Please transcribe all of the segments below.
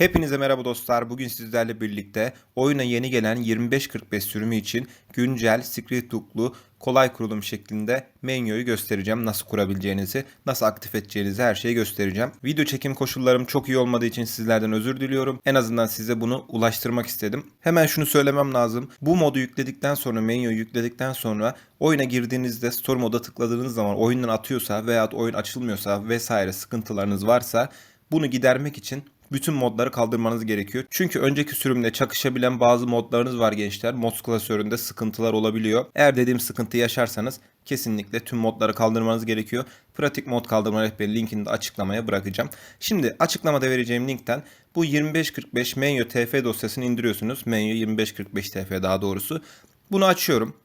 Hepinize merhaba dostlar. Bugün sizlerle birlikte oyuna yeni gelen 2545 sürümü için güncel, script hook'lu, kolay kurulum şeklinde menüyü göstereceğim. Nasıl kurabileceğinizi, nasıl aktif edeceğinizi her şeyi göstereceğim. Video çekim koşullarım çok iyi olmadığı için sizlerden özür diliyorum. En azından size bunu ulaştırmak istedim. Hemen şunu söylemem lazım. Bu modu yükledikten sonra, menüyü yükledikten sonra oyuna girdiğinizde store moda tıkladığınız zaman oyundan atıyorsa veya oyun açılmıyorsa vesaire sıkıntılarınız varsa bunu gidermek için bütün modları kaldırmanız gerekiyor. Çünkü önceki sürümde çakışabilen bazı modlarınız var gençler. Mod klasöründe sıkıntılar olabiliyor. Eğer dediğim sıkıntı yaşarsanız kesinlikle tüm modları kaldırmanız gerekiyor. Pratik mod kaldırma rehberi linkini de açıklamaya bırakacağım. Şimdi açıklamada vereceğim linkten bu 2545 Menyo TF dosyasını indiriyorsunuz. Menyo 2545 TF daha doğrusu. Bunu açıyorum.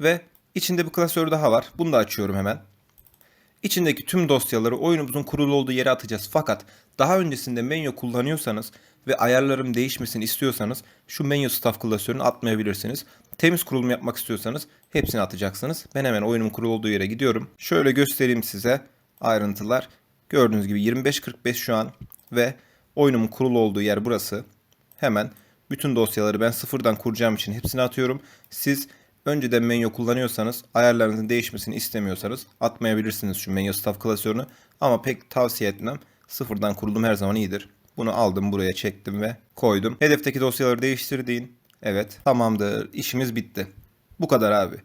Ve içinde bir klasör daha var. Bunu da açıyorum hemen. İçindeki tüm dosyaları oyunumuzun kurulu olduğu yere atacağız. Fakat daha öncesinde menü kullanıyorsanız ve ayarlarım değişmesini istiyorsanız şu menü staff klasörünü atmayabilirsiniz. Temiz kurulum yapmak istiyorsanız hepsini atacaksınız. Ben hemen oyunun kurulu olduğu yere gidiyorum. Şöyle göstereyim size ayrıntılar. Gördüğünüz gibi 2545 şu an ve oyunumun kurulu olduğu yer burası. Hemen bütün dosyaları ben sıfırdan kuracağım için hepsini atıyorum. Siz önceden menü kullanıyorsanız ayarlarınızın değişmesini istemiyorsanız atmayabilirsiniz şu menü staff klasörünü. Ama pek tavsiye etmem. Sıfırdan kurulum her zaman iyidir. Bunu aldım buraya çektim ve koydum. Hedefteki dosyaları değiştirdiğin. Evet tamamdır işimiz bitti. Bu kadar abi.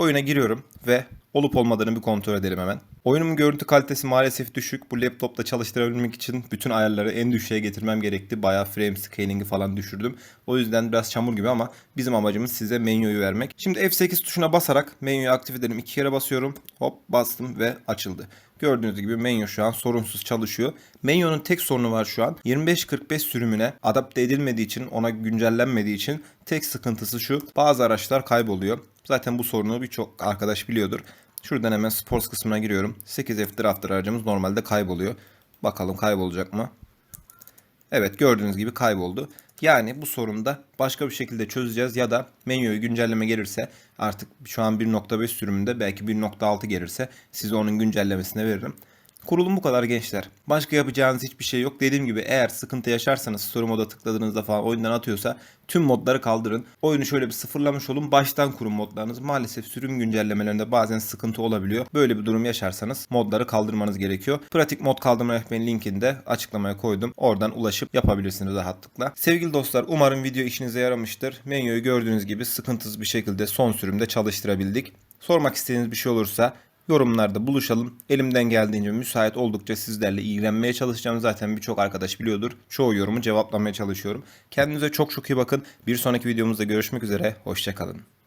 Oyuna giriyorum ve olup olmadığını bir kontrol edelim hemen. Oyunumun görüntü kalitesi maalesef düşük. Bu laptopta çalıştırabilmek için bütün ayarları en düşüğe getirmem gerekti. Bayağı frame scaling'i falan düşürdüm. O yüzden biraz çamur gibi ama bizim amacımız size menüyü vermek. Şimdi F8 tuşuna basarak menüyü aktif edelim. İki kere basıyorum. Hop bastım ve açıldı. Gördüğünüz gibi menü şu an sorunsuz çalışıyor. Menü'nün tek sorunu var şu an. 2545 sürümüne adapte edilmediği için, ona güncellenmediği için tek sıkıntısı şu. Bazı araçlar kayboluyor. Zaten bu sorunu birçok arkadaş biliyordur. Şuradan hemen sports kısmına giriyorum. 8F drafter aracımız normalde kayboluyor. Bakalım kaybolacak mı? Evet gördüğünüz gibi kayboldu. Yani bu sorunu da başka bir şekilde çözeceğiz ya da menüyü güncelleme gelirse artık şu an 1.5 sürümünde belki 1.6 gelirse size onun güncellemesine veririm. Kurulum bu kadar gençler. Başka yapacağınız hiçbir şey yok. Dediğim gibi eğer sıkıntı yaşarsanız story moda tıkladığınızda falan oyundan atıyorsa tüm modları kaldırın. Oyunu şöyle bir sıfırlamış olun. Baştan kurun modlarınız. Maalesef sürüm güncellemelerinde bazen sıkıntı olabiliyor. Böyle bir durum yaşarsanız modları kaldırmanız gerekiyor. Pratik mod kaldırma rehberinin linkini de açıklamaya koydum. Oradan ulaşıp yapabilirsiniz rahatlıkla. Sevgili dostlar umarım video işinize yaramıştır. Menüyü gördüğünüz gibi sıkıntısız bir şekilde son sürümde çalıştırabildik. Sormak istediğiniz bir şey olursa Yorumlarda buluşalım. Elimden geldiğince müsait oldukça sizlerle ilgilenmeye çalışacağım. Zaten birçok arkadaş biliyordur. Çoğu yorumu cevaplamaya çalışıyorum. Kendinize çok çok iyi bakın. Bir sonraki videomuzda görüşmek üzere. Hoşçakalın.